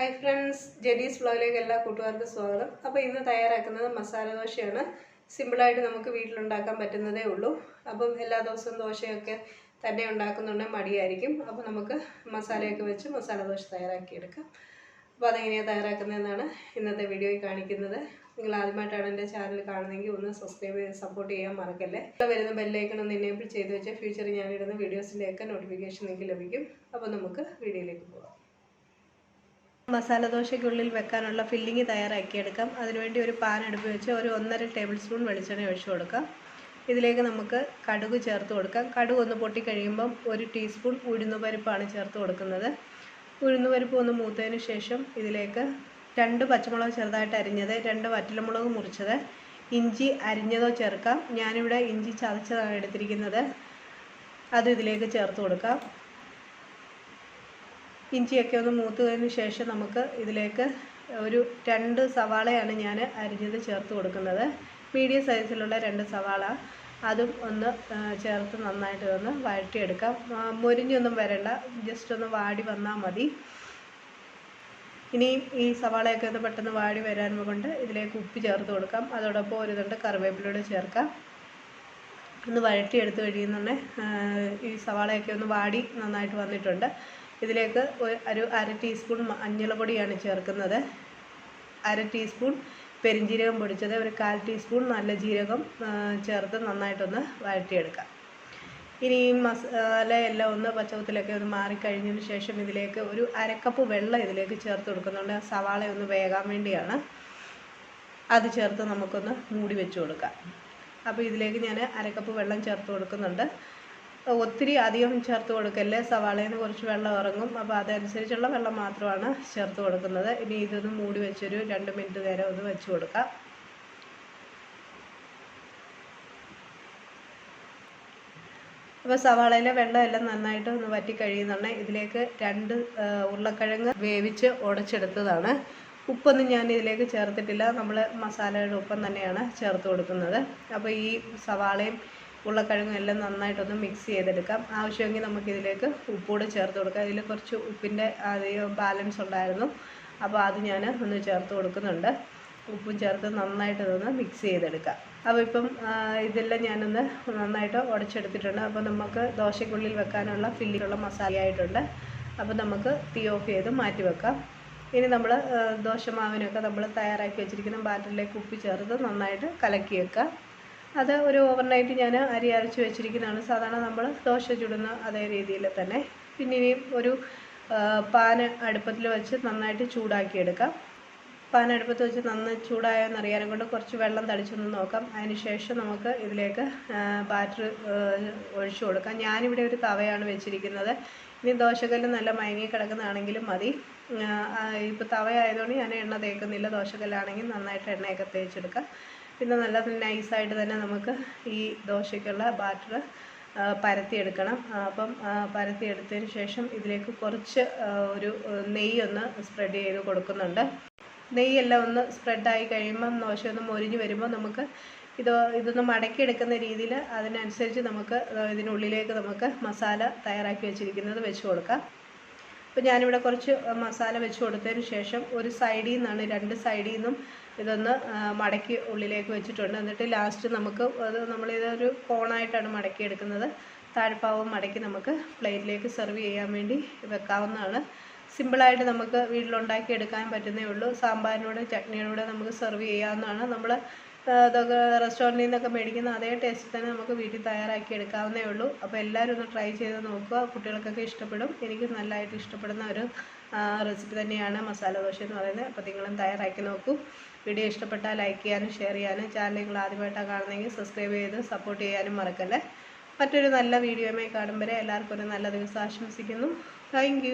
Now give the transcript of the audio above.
Hi friends ജെനീസ് വ്ലോഗിലേക്ക് എല്ലാ കൂട്ടുകാർക്കും സ്വാഗതം. അപ്പോൾ ഇന്ന് തയ്യാറാക്കുന്നത് മസാല ദോശയാണ് സിമ്പിളായിട്ട് നമുക്ക് വീട്ടിലുണ്ടാക്കാൻ പറ്റുന്നതേ ഉള്ളൂ. അപ്പം എല്ലാ ദിവസവും ദോശയൊക്കെ തന്നെ ഉണ്ടാക്കുന്നുണ്ടെങ്കിൽ മടിയായിരിക്കും. അപ്പോൾ നമുക്ക് മസാലയൊക്കെ വെച്ച് മസാല ദോശ തയ്യാറാക്കിയെടുക്കാം. അപ്പോൾ അതെങ്ങനെയാണ് തയ്യാറാക്കുന്നതെന്നാണ് ഇന്നത്തെ വീഡിയോയിൽ കാണിക്കുന്നത്. നിങ്ങൾ ആദ്യമായിട്ടാണ് എന്റെ ചാനൽ കാണുന്നതെങ്കിൽ ഒന്ന് സബ്സ്ക്രൈബ് ചെയ്ത് സപ്പോർട്ട് ചെയ്യാൻ മറക്കല്ലേ? വരുന്ന ബെല്ലൈക്കൺ ഒന്ന് എനേബിൾ ചെയ്ത് വെച്ചാൽ ഫ്യൂച്ചറിൽ ഞാനിടുന്ന വീഡിയോസിന്റെയൊക്കെ നോട്ടിഫിക്കേഷൻ നിങ്ങൾക്ക് ലഭിക്കും. അപ്പോൾ നമുക്ക് വീഡിയോയിലേക്ക് പോകാം. മസാല ദോശയ്ക്കുള്ളിൽ വെക്കാനുള്ള ഫില്ലിങ് തയ്യാറാക്കിയെടുക്കാം അതിനുവേണ്ടി ഒരു പാൻ അടുപ്പ് വെച്ച് ഒരു ഒന്നര ടേബിൾ സ്പൂൺ വെളിച്ചെണ്ണ ഒഴിച്ചു കൊടുക്കാം. ഇതിലേക്ക് നമുക്ക് കടുക് ചേർത്ത് കൊടുക്കാം. കടുക് ഒന്ന് പൊട്ടിക്കഴിയുമ്പം ഒരു ടീസ്പൂൺ ഉഴുന്നുപരിപ്പാണ് ചേർത്ത് കൊടുക്കുന്നത്. ഉഴുന്നുപരിപ്പ് ഒന്ന് മൂത്തതിന് ശേഷം ഇതിലേക്ക് രണ്ട് പച്ചമുളക് ചെറുതായിട്ട് അരിഞ്ഞത് രണ്ട് വറ്റലമുളക് മുറിച്ചത് ഇഞ്ചി അരിഞ്ഞതോ ചേർക്കാം. ഞാനിവിടെ ഇഞ്ചി ചതച്ചതാണ് എടുത്തിരിക്കുന്നത്. അത് ഇതിലേക്ക് ചേർത്ത് കൊടുക്കാം. ഇഞ്ചിയൊക്കെ ഒന്ന് മൂത്തതിന് ശേഷം നമുക്ക് ഇതിലേക്ക് ഒരു രണ്ട് സവാളയാണ് ഞാൻ അരിഞ്ഞത് ചേർത്ത് കൊടുക്കുന്നത്. മീഡിയം സൈസിലുള്ള രണ്ട് സവാള. അതും ഒന്ന് ചേർത്ത് നന്നായിട്ട് ഒന്ന് വഴറ്റിയെടുക്കാം. മുരിഞ്ഞൊന്നും വരണ്ട. ജസ്റ്റ് ഒന്ന് വാടി വന്നാൽ മതി. ഇനിയും ഈ സവാളയൊക്കെ ഒന്ന് പെട്ടെന്ന് വാടി വരാൻ കൊണ്ട് ഇതിലേക്ക് ഉപ്പ് ചേർത്ത് കൊടുക്കാം. അതോടൊപ്പം ഒരു തണ്ട് കറിവേപ്പിലൂടെ ചേർക്കാം. ഒന്ന് വഴറ്റിയെടുത്ത് കഴിയുന്നുണ്ടെ ഈ സവാളയൊക്കെ ഒന്ന് വാടി നന്നായിട്ട് വന്നിട്ടുണ്ട്. ഇതിലേക്ക് ഒരു അര ടീസ്പൂൺ മഞ്ഞൾപ്പൊടിയാണ് ചേർക്കുന്നത്. അര ടീസ്പൂൺ പെരിഞ്ജീരകം പൊടിച്ചത് ഒരു കാൽ ടീസ്പൂൺ നല്ല ജീരകം ചേർത്ത് നന്നായിട്ടൊന്ന് വഴറ്റിയെടുക്കാം. ഇനി ഈ മസാല എല്ലാം ഒന്ന് പച്ചവത്തിലൊക്കെ ഒന്ന് മാറിക്കഴിഞ്ഞതിന് ശേഷം ഇതിലേക്ക് ഒരു അരക്കപ്പ് വെള്ളം ഇതിലേക്ക് ചേർത്ത് കൊടുക്കുന്നുണ്ട്. സവാള ഒന്ന് വേകാൻ വേണ്ടിയാണ്. അത് ചേർത്ത് നമുക്കൊന്ന് മൂടി വെച്ച് കൊടുക്കാം. അപ്പോൾ ഇതിലേക്ക് ഞാൻ അരക്കപ്പ് വെള്ളം ചേർത്ത് കൊടുക്കുന്നുണ്ട്. ഒത്തിരി അധികം ചേർത്ത് കൊടുക്കല്ലേ? സവാളയിൽ കുറച്ച് വെള്ളം ഇറങ്ങും. അപ്പോൾ അതനുസരിച്ചുള്ള വെള്ളം മാത്രമാണ് ചേർത്ത് കൊടുക്കുന്നത്. ഇനി ഇതൊന്ന് മൂടി വെച്ചൊരു രണ്ട് മിനിറ്റ് നേരം ഒന്ന് വെച്ച് കൊടുക്കാം. അപ്പോൾ സവാളയിലെ വെള്ളം എല്ലാം നന്നായിട്ട് ഒന്ന് വറ്റി കഴിയുന്നുണ്ട് ഇതിലേക്ക് രണ്ട് ഉരുളക്കിഴങ്ങ് വേവിച്ച് ഉടച്ചെടുത്തതാണ്. ഉപ്പൊന്നും ഞാൻ ഇതിലേക്ക് ചേർത്തിട്ടില്ല. നമ്മൾ മസാലയുടെ ഉപ്പം തന്നെയാണ് ചേർത്ത് കൊടുക്കുന്നത്. അപ്പോൾ ഈ സവാളയും ഉരുളക്കിഴങ്ങും എല്ലാം നന്നായിട്ടൊന്ന് മിക്സ് ചെയ്തെടുക്കാം. ആവശ്യമെങ്കിൽ നമുക്കിതിലേക്ക് ഉപ്പൂടെ ചേർത്ത് കൊടുക്കാം. ഇതിൽ കുറച്ച് ഉപ്പിന്റെ അധികം ബാലൻസ് ഉണ്ടായിരുന്നു. അപ്പോൾ അത് ഞാൻ ഒന്ന് ചേർത്ത് കൊടുക്കുന്നുണ്ട്. ഉപ്പും ചേർത്ത് നന്നായിട്ട് ഇതൊന്ന് മിക്സ് ചെയ്തെടുക്കാം. അപ്പോൾ ഇപ്പം ഇതെല്ലാം ഞാനൊന്ന് നന്നായിട്ട് ഉടച്ചെടുത്തിട്ടുണ്ട് അപ്പോൾ നമുക്ക് ദോശക്കുള്ളിൽ വെക്കാനുള്ള ഫില്ലിങ്ങുള്ള മസാലയായിട്ടുണ്ട് അപ്പോൾ നമുക്ക് തീ ഓഫ് ചെയ്ത് മാറ്റി വെക്കാം. ഇനി നമ്മൾ ദോശമാവിനൊക്കെ നമ്മൾ തയ്യാറാക്കി വെച്ചിരിക്കുന്ന ബാറ്ററിലേക്ക് ഉപ്പ് ചേർത്ത് നന്നായിട്ട് കലക്കി വെക്കാം. അത് ഒരു ഓവർനൈറ്റ് ഞാൻ അരി അരച്ച് വെച്ചിരിക്കുന്നതാണ്. സാധാരണ നമ്മൾ ദോശ ചുടുന്ന അതേ രീതിയിൽ തന്നെ. പിന്നെ ഇനിയും ഒരു പാൻ അടുപ്പത്തിൽ വെച്ച് നന്നായിട്ട് ചൂടാക്കിയെടുക്കാം. പാൻ അടുപ്പത്ത് വെച്ച് നന്നായി ചൂടായെന്ന് അറിയാനും കൊണ്ട് കുറച്ച് വെള്ളം തളിച്ചൊന്ന് നോക്കാം. അതിന് ശേഷം നമുക്ക് ഇതിലേക്ക് ബാറ്റർ ഒഴിച്ചു കൊടുക്കാം. ഞാനിവിടെ ഒരു തവയാണ് വെച്ചിരിക്കുന്നത്. ഇനി ദോശക്കല്ല് നല്ല മയങ്ങി കിടക്കുന്നതാണെങ്കിലും മതി. ഇപ്പോൾ തവയായതുകൊണ്ട് ഞാൻ എണ്ണ തേക്കുന്നില്ല. ദോശക്കല്ലാണെങ്കിൽ നന്നായിട്ട് എണ്ണയൊക്കെ തേച്ചെടുക്കാം. പിന്നെ നല്ല നൈസായിട്ട് തന്നെ നമുക്ക് ഈ ദോശയ്ക്കുള്ള ബാറ്റർ പരത്തിയെടുക്കണം. അപ്പം പരത്തി പരത്തിയെടുത്തതിന് ശേഷം ഇതിലേക്ക് കുറച്ച് ഒരു നെയ്യ് ഒന്ന് സ്പ്രെഡ് ചെയ്ത് കൊടുക്കുന്നുണ്ട്. നെയ്യെല്ലാം ഒന്ന് സ്പ്രെഡായി കഴിയുമ്പം ദോശ ഒന്ന് മൊരിഞ്ഞ് വരുമ്പോൾ നമുക്ക് ഇത് ഇതൊന്ന് മടക്കിയെടുക്കുന്ന രീതിയിൽ അതിനനുസരിച്ച് നമുക്ക് ഇതിനുള്ളിലേക്ക് നമുക്ക് മസാല തയ്യാറാക്കി വെച്ചിരിക്കുന്നത് വെച്ച് കൊടുക്കാം. അപ്പോൾ ഞാനിവിടെ കുറച്ച് മസാല വെച്ച് കൊടുത്തതിന് ശേഷം ഒരു സൈഡിൽ നിന്നാണ് രണ്ട് സൈഡിൽ നിന്നും ഇതൊന്ന് മടക്കി ഉള്ളിലേക്ക് വെച്ചിട്ടുണ്ട്. എന്നിട്ട് ലാസ്റ്റ് നമുക്ക് അത് നമ്മളിതൊരു കോണായിട്ടാണ് മടക്കി എടുക്കുന്നത്. താഴ്ഭാവം മടക്കി നമുക്ക് പ്ലേറ്റിലേക്ക് സെർവ് ചെയ്യാൻ വേണ്ടി വെക്കാവുന്നതാണ്. സിമ്പിളായിട്ട് നമുക്ക് വീട്ടിലുണ്ടാക്കി എടുക്കാൻ പറ്റുന്നേ ഉള്ളൂ. സാമ്പാറിനോട് ചട്നിയോടെ നമുക്ക് സെർവ് ചെയ്യാവുന്നതാണ്. നമ്മൾ ഇതൊക്കെ റെസ്റ്റോറന്റിൽ നിന്നൊക്കെ മേടിക്കുന്ന അതേ ടേസ്റ്റ് തന്നെ നമുക്ക് വീട്ടിൽ തയ്യാറാക്കി എടുക്കാവുന്നേ ഉള്ളൂ. അപ്പോൾ എല്ലാവരും ഒന്ന് ട്രൈ ചെയ്ത് നോക്കുക. കുട്ടികൾക്കൊക്കെ ഇഷ്ടപ്പെടും. എനിക്ക് നല്ലതായിട്ട് ഇഷ്ടപ്പെടുന്ന ഒരു റെസിപ്പി തന്നെയാണ് മസാല ദോശ എന്ന് പറയുന്നത്. അപ്പോൾ നിങ്ങളും തയ്യാറാക്കി നോക്കൂ. വീഡിയോ ഇഷ്ടപ്പെട്ടാൽ ലൈക്ക് ചെയ്യാനും ഷെയർ ചെയ്യാനും ചാനൽ നിങ്ങൾ ആദ്യമായിട്ടാണ് കാണുന്നതെങ്കിൽ സബ്സ്ക്രൈബ് ചെയ്ത് സപ്പോർട്ട് ചെയ്യാനും മറക്കല്ലേ. മറ്റൊരു നല്ല വീഡിയോയുമായി വരെ എല്ലാവർക്കും ഒരു നല്ല ദിവസം ആശംസിക്കുന്നു. താങ്ക്